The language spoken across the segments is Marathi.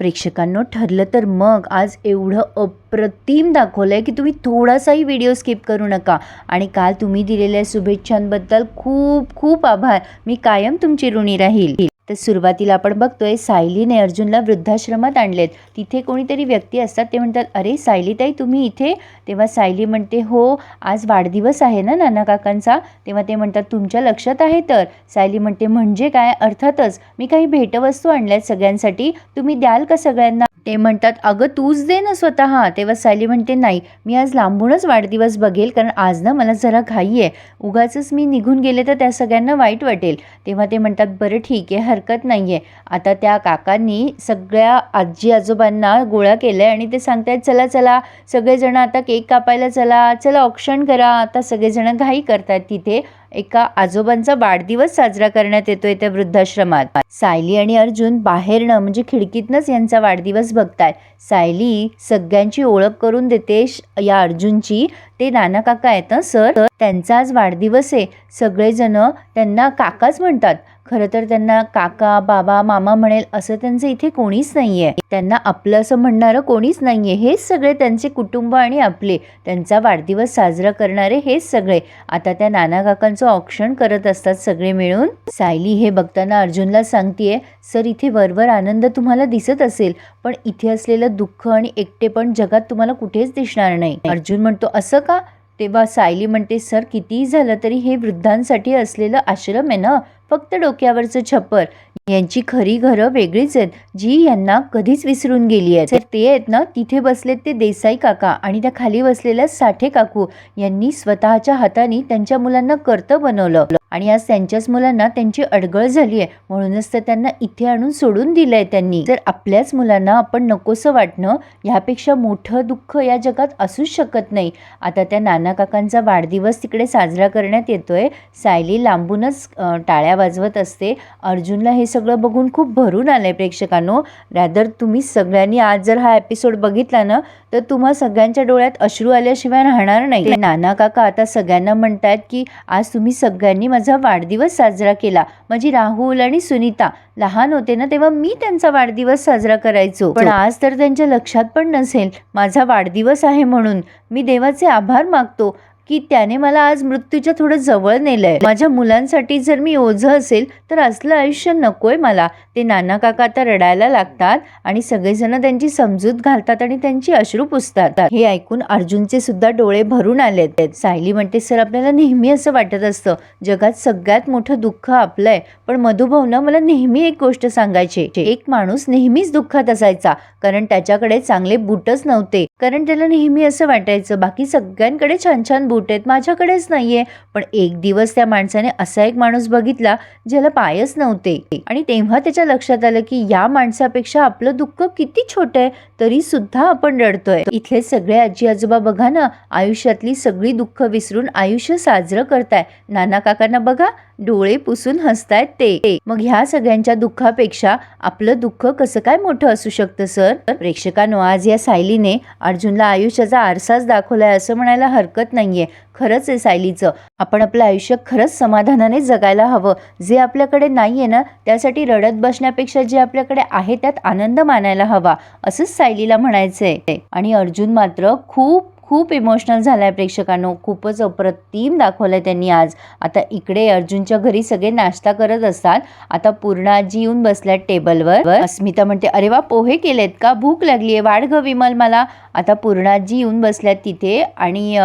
प्रेक्षकांनो ठरलं तर मग आज एवढं अप्रतिम दाखवलं आहे की तुम्ही थोडासाही व्हिडिओ स्किप करू नका. आणि काल तुम्ही दिलेल्या शुभेच्छांबद्दल खूप खूप आभार. मी कायम तुमची ऋणी राहील. तर सुरुवातीला आपण बघतोय सायलीने अर्जुनला वृद्धाश्रमात आणलेत. तिथे कोणीतरी व्यक्ती असतात ते म्हणतात अरे सायलीताई तुम्ही इथे? तेव्हा सायली म्हणते हो आज वाढदिवस आहे ना नाना काकांचा तेव्हा ते म्हणतात तुमच्या लक्षात आहे तर. सायली म्हणते म्हणजे काय? अर्थातच मी काही भेटवस्तू आणल्यात सगळ्यांसाठी. तुम्ही द्याल का सगळ्यांना? ते म्हणतात अगं तूच दे ना स्वतः. तेव्हा सायली म्हणते नाही मी आज लांबूनच वाढदिवस बघेल कारण आज ना मला जरा घाई आहे. उगाचच मी निघून गेले तर त्या सगळ्यांना वाईट वाटेल. तेव्हा ते म्हणतात बरं ठीक आहे हरकत नाही आहे आता त्या काकांनी सगळ्या आजी आजोबांना गोळा केलं आहे आणि ते सांगतायत चला चला सगळेजण आता केक कापायला चला चला ऑप्शन करा. आता सगळेजण घाई करतात तिथे. एका आजोबांचा वाढदिवस साजरा करण्यात येतोय त्या वृद्धाश्रमात. सायली आणि अर्जुन बाहेरनं म्हणजे खिडकीतनंच यांचा वाढदिवस बघताय सायली सगळ्यांची ओळख करून देते या अर्जुनची. ते नाना काका आहेत सर? तर त्यांचा आज वाढदिवस आहे. सगळेजण त्यांना काकाच म्हणतात. खरं तर त्यांना काका बाबा मामा म्हणेल असं त्यांचं इथे कोणीच नाही आहे त्यांना आपलं असं म्हणणारं कोणीच नाही आहे हेच सगळे त्यांचे कुटुंब आणि आपले. त्यांचा वाढदिवस साजरा करणारे हेच सगळे. आता त्या नाना काकांचं ऑप्शन करत असतात सगळे मिळून. सायली हे बघताना अर्जुनला सांगतेय सर इथे वरवर आनंद तुम्हाला दिसत असेल. पण इथे असलेलं दुःख आणि एकटेपण जगात तुम्हाला कुठेच दिसणार नाही. अर्जुन म्हणतो असं का? तेव्हा सायली म्हणते सर कितीही झालं तरी हे वृद्धांसाठी असलेलं आश्रम आहे ना? फक्त डोक्यावरचं छप्पर. यांची खरी घरं वेगळीच आहेत. जी यांना कधीच विसरून गेली आहेत. तर ते आहेत ना? तिथे बसलेत ते देसाई काका आणि त्या खाली बसलेल्या साठे काकू. यांनी स्वतःच्या हाताने त्यांच्या मुलांना कर्त बनवलं. आणि आज त्यांच्याच मुलांना त्यांची अडगळ झाली आहे म्हणूनच तर त्यांना इथे आणून सोडून दिलंय त्यांनी. जर आपल्याच मुलांना आपण नकोसं वाटणं ह्यापेक्षा मोठं दुःख या जगात असूच शकत नाही. आता त्या नाना काकांचा वाढदिवस तिकडे साजरा करण्यात येतोय. सायली लांबूनच टाळ्या वाजवत असते. अर्जुनला हे सगळं बघून खूप भरून आलंय प्रेक्षकांनो. रॅदर तुम्ही सगळ्यांनी आज जर हा एपिसोड बघितला ना तर तुम्हा सगळ्यांच्या डोळ्यात अश्रू आल्याशिवाय राहणार नाही. नाना काका आता सगळ्यांना म्हणतायत की आज तुम्ही सगळ्यांनी माझा वाढदिवस साजरा केला. माझी राहुल आणि सुनीता लहान होते ना तेव्हा मी त्यांचा वाढदिवस साजरा करायचो. पण आज तर त्यांच्या लक्षात पण नसेल माझा वाढदिवस आहे म्हणून. मी देवाचे आभार मागतो. की त्याने मला आज मृत्यूच्या थोडं जवळ नेलंय. माझ्या मुलांसाठी जर मी ओझं असेल तर असलं आयुष्य नकोय मला. ते नाना काका आता रडायला लागतात आणि सगळेजण त्यांची समजूत घालतात आणि त्यांची अश्रू पुसतात. हे ऐकून अर्जुनचे सुद्धा डोळे भरून आलेत. सायली म्हणते सर आपल्याला नेहमी असं वाटत असतं. जगात सगळ्यात मोठं दुःख आपलंय. पण मधुभाऊनं मला नेहमी एक गोष्ट सांगायची एक माणूस नेहमीच दुःखात असायचा कारण त्याच्याकडे चांगले बूटच नव्हते. कारण त्याला नेहमी असं वाटायचं बाकी सगळ्यांकडे छान छान बूट आहेत माझ्याकडेच नाहीये. पण एक दिवस त्या माणसाने असा एक माणूस बघितला ज्याला पायच नव्हते. आणि तेव्हा त्याच्या लक्षात आलं की या माणसापेक्षा आपलं दुःख किती छोटं आहे तरी सुद्धा आपण रडतोय. इथले सगळे आजी आजोबा बघा ना आयुष्यातली सगळी दुःख विसरून आयुष्य साजरं करताय. नाना काकांना बघा डोळे पुसून हसतायत ते. मग ह्या सगळ्यांच्या दुःखापेक्षा आपलं दुःख कसं काय मोठं असू शकतं सर? तर प्रेक्षकांनो आज या सायलीने अर्जुनला आयुष्याचा आरसाच दाखवलाय असं म्हणायला हरकत नाहीये. खरंच आहे सायलीचं. आपण आपलं आयुष्य खरंच समाधानाने जगायला हवं. जे आपल्याकडे नाहीये ना त्यासाठी रडत बसण्यापेक्षा जे आपल्याकडे आहे त्यात आनंद मानायला हवा असंच सायलीला म्हणायचंय. आणि अर्जुन मात्र खूप खूप इमोशनल झालाय प्रेक्षकांनो. खूपच अप्रतिम दाखवलं आहे त्यांनी आज. आता इकडे अर्जुनच्या घरी सगळे नाश्ता करत असतात. आता पूर्णाजी येऊन बसल्यात टेबलवर. अस्मिता म्हणते अरे वा पोहे केलेत का? भूक लागली आहे वाढ ग विमल मला. आता पूर्णाजी येऊन बसल्यात तिथे आणि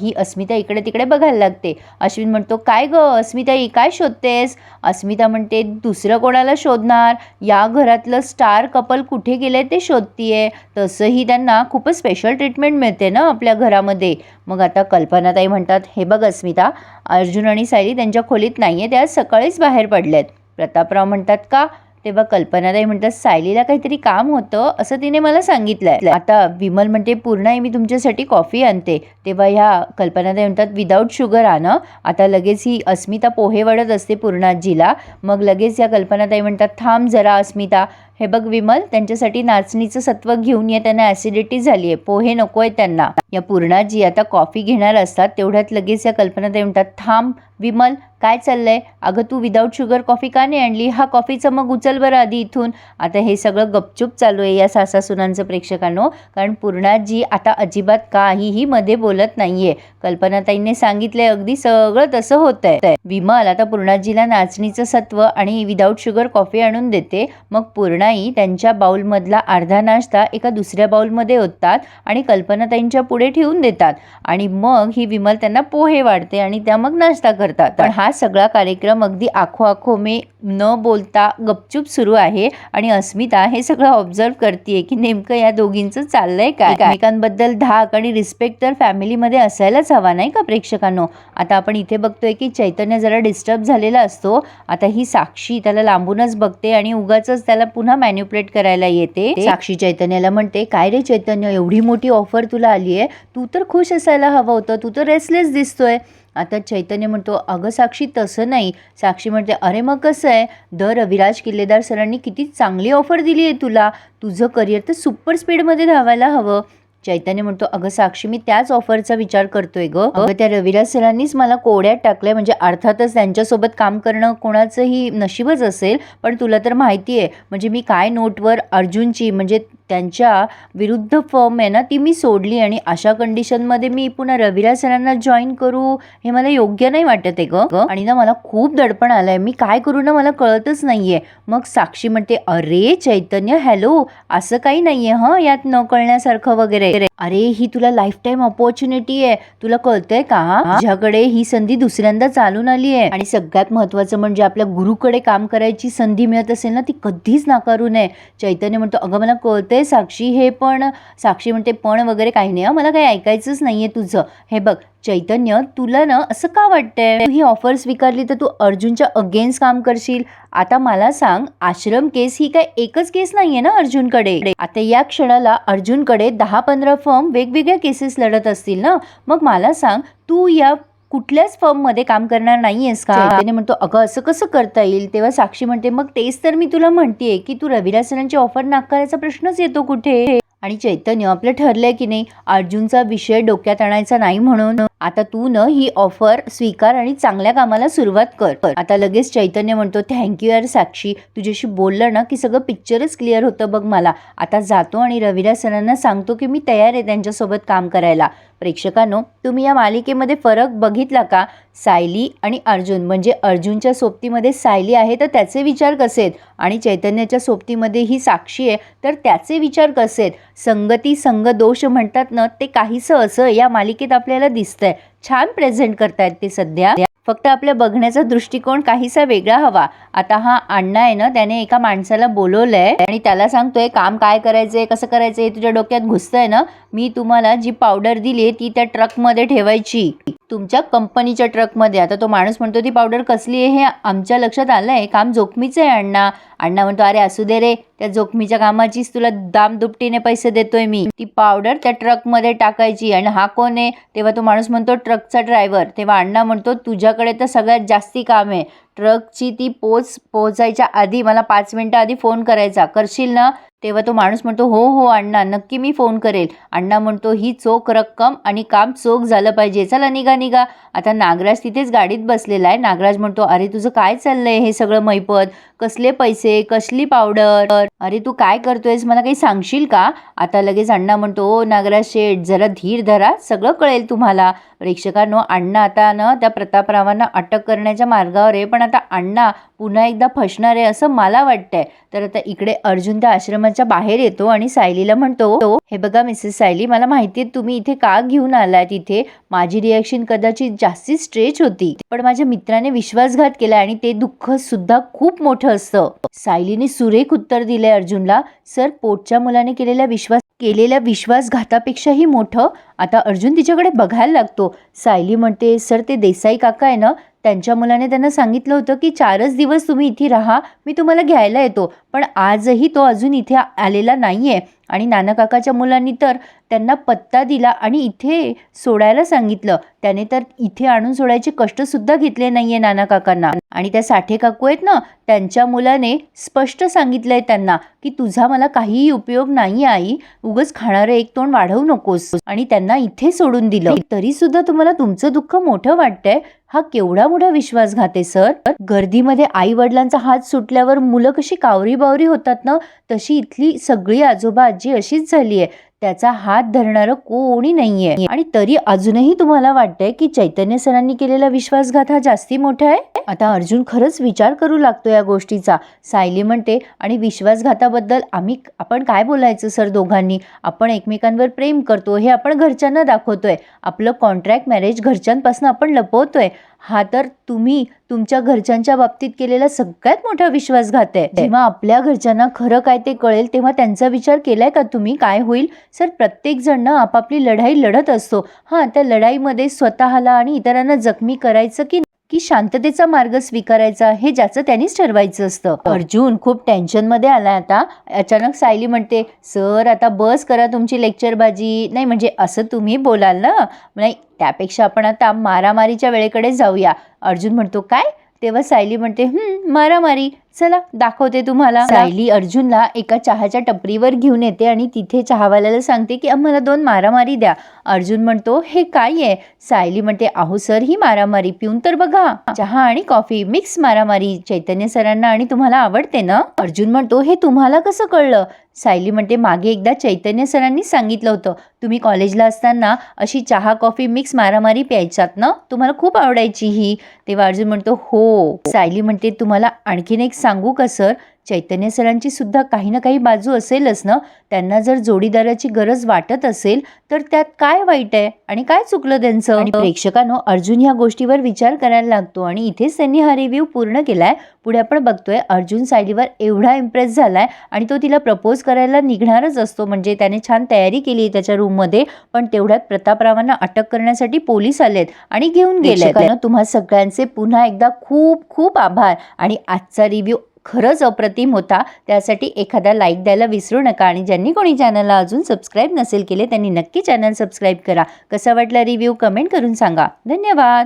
ही अस्मिता इकडे तिकडे बघायला लागते. अश्विन म्हणतो काय ग अस्मिताई काय शोधतेस? अस्मिता म्हणते दुसरं कोणाला शोधणार? या घरातलं स्टार कपल कुठे गेले ते शोधतीये. तसंही त्यांना खूपच स्पेशल ट्रीटमेंट मिळते ना आपल्या घरामध्ये. मग आता कल्पनाताई म्हणतात हे बघ अस्मिता अर्जुन आणि सायली त्यांच्या खोलीत नाही आहे ते आज सकाळीच बाहेर पडल्यात प्रतापराव म्हणतात का? तेव्हा कल्पनाताई म्हणतात सायलीला काहीतरी काम होतं असं तिने मला सांगितलंय. आता विमल म्हणते पूर्ण मी तुमच्यासाठी कॉफी आणते. तेव्हा ह्या कल्पनाताई म्हणतात विदाऊट शुगर आणं. आता लगेच ही अस्मिता पोहे वडत असते पूर्णाजीला. मग लगेच या कल्पनाताई म्हणतात थांब जरा अस्मिता हे बघ विमल त्यांच्यासाठी नाचणीचं सत्व घेऊन ये त्यांना ॲसिडिटी झाली आहे पोहे नको आहे त्यांना. या पूर्णाजी आता कॉफी घेणार असतात तेवढ्यात लगेच या कल्पना ते म्हणतात थांब विमल काय चाललंय? अगं तू विदाऊट शुगर कॉफी का नाही आणली? हा कॉफीचं मग उचल बरं आधी इथून. आता हे सगळं गपचूप चालू आहे या सासासुनांचं प्रेक्षकांनो. कारण पूर्णाजी आता अजिबात काहीही मध्ये बोलत नाहीये. कल्पनाताईंनी सांगितलंय अगदी सगळं तसं होतंय. विमल आता पूर्णाजीला नाचणीचं सत्व आणि विदाऊट शुगर कॉफी आणून देते. मग पूर्णाई त्यांच्या बाउलमधला अर्धा नाश्ता एका दुसऱ्या बाउलमध्ये ओततात आणि कल्पनाताईंच्या पुढे ठेवून देतात. आणि मग ही विमल त्यांना पोहे वाढते आणि त्या मग नाश्ता करतात. पण हा सगळा कार्यक्रम अगदी आखो आखो मे न बोलता गपचूप सुरू आहे आणि अस्मिता हे सगळं ऑब्झर्व करते की नेमकं या दोघींचं चाललंय काय? एकमेकांबद्दल धाक आणि रिस्पेक्ट तर फॅमिलीमध्ये असायलाच हवा नाही का प्रेक्षकांनो? आता आपण इथे बघतोय की चैतन्य जरा डिस्टर्ब झालेला असतो. आता ही साक्षी त्याला लांबूनच बघते आणि उगाच त्याला पुन्हा मॅन्युप्लेट करायला येते. साक्षी चैतन्याला म्हणते काय रे चैतन्य एवढी मोठी ऑफर तुला आली आहे? तू तर खुश असायला हवं होतं तू तर रेसलेस दिसतोय. आता चैतन्य म्हणतो अगं साक्षी तसं नाही. साक्षी म्हणते अरे मग कसं आहे? द रविराज किल्लेदार सरांनी किती चांगली ऑफर दिली आहे तुला. तुझं करिअर तर सुपर स्पीडमध्ये धावायला हवं. चैतन्य म्हणतो अगं साक्षी मी त्याच ऑफरचा विचार करतोय ग. अगं त्या रविराज सरांनीच मला कोड्यात टाकलंय. म्हणजे अर्थातच त्यांच्यासोबत काम करणं कोणाचंही नशीबच असेल पण तुला तर माहिती आहे. म्हणजे मी काय नोटवर अर्जुनची म्हणजे त्यांच्या विरुद्ध फर्म आहे ना ती मी सोडली आणि अशा कंडिशनमध्ये मी पुन्हा रविराज सरांना जॉईन करू हे मला योग्य नाही वाटत आहे ग. आणि ना मला खूप दडपण आलंय. मी काय करू ना मला कळतच नाहीये. मग साक्षी म्हणते अरे चैतन्य हॅलो असं काही नाहीये हं? यात न कळण्यासारखं वगैरे. अरे ही तुला लाईफ टाईम ऑपॉर्च्युनिटी आहे. तुला कळतंय का? तुझ्याकडे ही संधी दुसऱ्यांदा चालून आली आहे. आणि सगळ्यात महत्वाचं म्हणजे आपल्या गुरुकडे काम करायची संधी मिळत असेल ना ती कधीच नाकारू नये. चैतन्य म्हणतो अगं मला कळतंय साक्षी हे पण साक्षी म्हणते पण वगैरे काही नाही. मला काही ऐकायचंच नाहीये तुझं. हे बघ चैतन्य तुला ना असं का वाटतंय? तू ही ऑफर स्वीकारली तर तू अर्जुनच्या अगेन्स्ट काम करशील. आता मला सांग आश्रम केस ही काय एकच केस नाहीये ना अर्जुनकडे? आता या क्षणाला अर्जुनकडे दहा पंधरा फर्म वेगवेगळ्या केसेस लढत असतील ना? मग मला सांग तू या कुठल्याच फर्ममध्ये काम करणार नाहीयेस का? त्याने म्हणतो अगं असं कसं करता येईल? तेव्हा साक्षी म्हणते मग तेच तर मी तुला म्हणतेय की तू रविराज सरांची ऑफर नाकारायचा प्रश्नच येतो कुठे? आणि चैतन्य आपलं ठरलंय की नाही अर्जुनचा विषय डोक्यात आणायचा नाही म्हणून. आता तू न ही ऑफर स्वीकार आणि चांगल्या कामाला सुरुवात कर. आता लगेच चैतन्य म्हणतो थँक्यू यार साक्षी. तुझ्याशी बोललं ना की सगळं पिक्चरच क्लिअर होतं बघ मला. आता जातो आणि रविदास सरांना सांगतो की मी तयार आहे त्यांच्यासोबत काम करायला. प्रेक्षकांनो तुम्ही या मालिकेमध्ये फरक बघितला का? सायली आणि अर्जुन. म्हणजे अर्जुनच्या सोबतीमध्ये सायली आहे तर त्याचे विचार कसे आहेत? आणि चैतन्याच्या सोबतीमध्ये ही साक्षी आहे तर त्याचे विचार कसे आहेत? संगती संग दोष म्हणतात ना ते काहीसं असं या मालिकेत आपल्याला दिसतंय. छान प्रेझेंट करतायत ते सध्या. फक्त आपल्या बघण्याचा दृष्टिकोन काहीसा वेगळा हवा. आता हा अण्णा आहे ना त्याने एका माणसाला बोलवलंय आणि त्याला सांगतोय काम काय करायचंय कसं करायचंय? तुझ्या डोक्यात घुसतंय ना? मी तुम्हाला जी पावडर दिली ती त्या ट्रकमध्ये ठेवायची. तुमच्या कंपनीच्या ट्रकमध्ये. आता तो माणूस म्हणतो ती पावडर कसली आहे? हे आमच्या लक्षात आलंय. काम जोखमीचं आहे अण्णा. अण्णा म्हणतो अरे असू दे रे. त्या जोखमीच्या कामाचीच तुला दाम दुपटीने पैसे देतोय मी. ती पावडर त्या ट्रकमध्ये टाकायची आणि हा कोण आहे? तेव्हा तो माणूस म्हणतो ट्रकचा ड्रायव्हर तेव्हा अण्णा म्हणतो तुझ्याकडे तर सगळ्यात जास्ती काम आहे. ट्रकची ती पोच पोहोचायच्या आधी मला पाच मिनटं आधी फोन करायचा. करशील ना? तेव्हा तो माणूस म्हणतो हो हो अण्णा नक्की मी फोन करेल. अण्णा म्हणतो ही चोख रक्कम आणि काम चोख झालं पाहिजे. चला निघा निघा. आता नागराज तिथेच गाडीत बसलेला आहे. नागराज म्हणतो अरे तुझं काय चाललंय हे सगळं मैपत? कसले पैसे? कसली पावडर? अरे तू काय करतोयस? मला काही सांगशील का? आता लगेच अण्णा म्हणतो ओ नागराज शेठ जरा धीर धरा. सगळं कळेल तुम्हाला. प्रेक्षकांनो अण्णा आता ना त्या प्रतापरावांना अटक करण्याच्या मार्गावर आहे पण आता अण्णा पुन्हा एकदा फसणार आहे असं मला वाटतंय. तर आता इकडे अर्जुन त्या आश्रमाच्या बाहेर येतो आणि सायलीला म्हणतो हे बघा मिसेस सायली मला माहिती आहे तुम्ही इथे का घेऊन आलाय इथे माझी रिॲक्शन कदाचित जास्ती स्ट्रेच होती. पण माझ्या मित्राने विश्वासघात केला आणि ते दुःख सुद्धा खूप मोठं असतं. सायलीने सुरेख उत्तर दिले अर्जुनला सर पोटच्या मुलाने केलेल्या विश्वास केलेल्या विश्वासघातापेक्षाही मोठं. आता अर्जुन तिच्याकडे बघायला लागतो. सायली म्हणते सर ते देसाई काका आहे ना त्यांच्या मुलाने त्यांना सांगितलं होतं की चारच दिवस तुम्ही इथे राहा मी तुम्हाला घ्यायला येतो. पण आजही तो अजून इथे आलेला नाही आहे आणि नानाकाकाच्या मुलांनी तर त्यांना पत्ता दिला आणि इथे सोडायला सांगितलं. त्याने तर इथे आणून सोडायचे कष्टसुद्धा घेतले नाही आहे नानाकाकांना. आणि त्या साठे काकू आहेत ना त्यांच्या मुलाने स्पष्ट सांगितलंय त्यांना की तुझा मला काहीही उपयोग नाही आई उगच खाणारं एक तोंड वाढवू नकोस. आणि त्यांना इथे सोडून दिलं. तरी सुद्धा तुम्हाला तुमचं दुःख मोठं वाटतंय? हा केवढा मोठा विश्वासघात आहे सर? गर्दीमध्ये आई वडिलांचा हात सुटल्यावर मुलं कशी कावरी बावरी होतात ना तशी इथली सगळी आजोबा आजी अशीच झाली आहे. त्याचा हात धरणारं कोणी नाहीये. आणि तरी अजूनही तुम्हाला वाटतंय की चैतन्य सरांनी केलेला विश्वासघात हा जास्ती मोठा आहे? आता अर्जुन खरंच विचार करू लागतो या गोष्टीचा. सायली म्हणते आणि विश्वासघाताबद्दल आम्ही आपण काय बोलायचं सर दोघांनी? आपण एकमेकांवर प्रेम करतो हे आपण घरच्यांना दाखवतोय. आपलं कॉन्ट्रॅक्ट मॅरेज घरच्यांपासून आपण लपवतोय. हा तर तुम्ही तुमच्या घरच्यांच्या बाबतीत केलेला सगळ्यात मोठा विश्वासघात आहे. जेव्हा आपल्या घरच्यांना खरं काय ते कळेल तेव्हा त्यांचा विचार केलाय का तुम्ही? काय होईल? सर प्रत्येक जण ना आपापली लढाई लढत असतो. हां त्या लढाईमध्ये स्वतःला आणि इतरांना जखमी करायचं की की शांततेचा मार्ग स्वीकारायचा हे ज्याचं त्यांनीच ठरवायचं असतं. अर्जुन खूप टेन्शनमध्ये आलाय आता. अचानक सायली म्हणते सर आता बस करा तुमची लेक्चरबाजी. नाही म्हणजे असं तुम्ही बोलाल ना? नाही त्यापेक्षा आपण आता मारामारीच्या वेळेकडे जाऊया. अर्जुन म्हणतो काय? तेव्हा सायली म्हणते मारामारी. चला दाखवते तुम्हाला. सायली अर्जुनला एका चहाच्या टपरीवर घेऊन येते आणि तिथे चहावाल्याला सांगते की आम्हाला दोन मारामारी द्या. अर्जुन म्हणतो हे काय आहे? सायली म्हणते अहो सर ही मारामारी पिऊन तर बघा. चहा आणि कॉफी मिक्स मारामारी चैतन्य सरांना आणि तुम्हाला आवडते ना? अर्जुन म्हणतो हे तुम्हाला कसं कळलं? सायली म्हणते मागे एकदा चैतन्य सरांनी सांगितलं होतं. तुम्ही कॉलेजला असताना अशी चहा कॉफी मिक्स मारामारी प्यायचात ना? तुम्हाला खूप आवडायची ही. तेव्हा अर्जुन म्हणतो हो. सायली म्हणते तुम्हाला आणखीन एक सांगू का सर? चैतन्य सरांची सुद्धा काही ना काही बाजू असेलच ना? त्यांना जर जोडीदाराची गरज वाटत असेल तर त्यात काय वाईट आहे? आणि काय चुकलं त्यांचं? आणि प्रेक्षकांनो अर्जुन ह्या गोष्टीवर विचार करायला लागतो आणि इथेच त्यांनी हा रिव्ह्यू पूर्ण केलाय. पुढे आपण बघतोय अर्जुन सायलीवर एवढा इम्प्रेस झालाय आणि तो तिला प्रपोज करायला निघणारच असतो. म्हणजे त्याने छान तयारी केली त्याच्या रूममध्ये पण तेवढ्यात प्रतापरावांना अटक करण्यासाठी पोलीस आलेत आणि घेऊन गेले तुम्हा सगळ्यांचे पुन्हा एकदा खूप खूप आभार आणि आजचा रिव्ह्यू खरंच अप्रतिम होता. त्यासाठी एखादा लाईक द्यायला विसरू नका आणि ज्यांनी कोणी चॅनलला अजून सबस्क्राईब नसेल केले त्यांनी नक्की चॅनल सबस्क्राईब करा. कसा वाटला रिव्ह्यू कमेंट करून सांगा. धन्यवाद.